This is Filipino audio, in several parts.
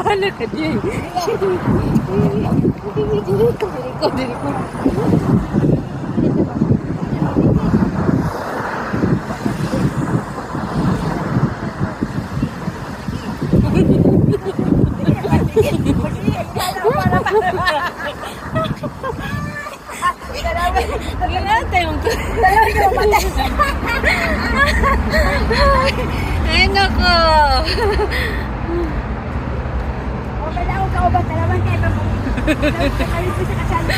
Look at you. ¡Ay, loco! Kailangan ka ba talaman kayo ba? Kami po sa kasali.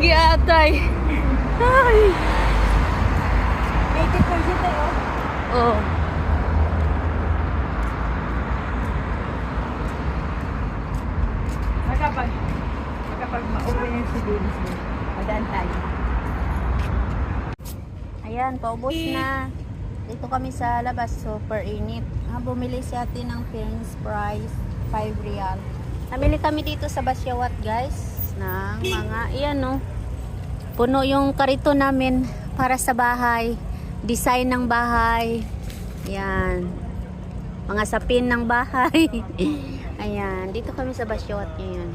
Giatay. Ay. 80% tayo. Oh. Magkapag, magkapag ma-open yung si Dennis. Madaan tayo. Ayan, paubos na. Dito kami sa labas, super init. Ah, bumili si ate ng Prince Price, 5 real. Namili kami dito sa Basyawat, guys, ng mga, iyan no, puno yung karito namin para sa bahay. Design ng bahay. Yan. Mga sapin ng bahay. Ayan, dito kami sa Basyawat ngayon.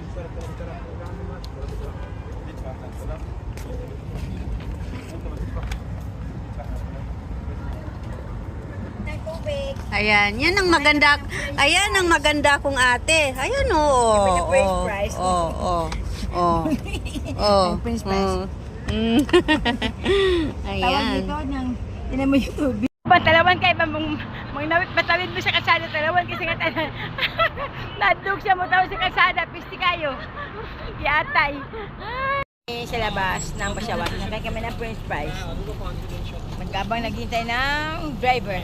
Ayan, yan ang maganda. Ayan ang maganda kong ate. Ayan o. Oh, oh, oh, oh, oh, oh. French fries. oh. Mm. Tawag Ayan. dito ng, tinan mo yung tubig. Patalawan kayo pa mong mong nawit patawid mo sa kalsada talawan kasi nga tanan. Nadug siya mo tawid sa kalsada pisti kayo. Yatay. Eh, sa labas ng pasyawat. Nakain kami ng french fries. Magkabang naghintay ng driver.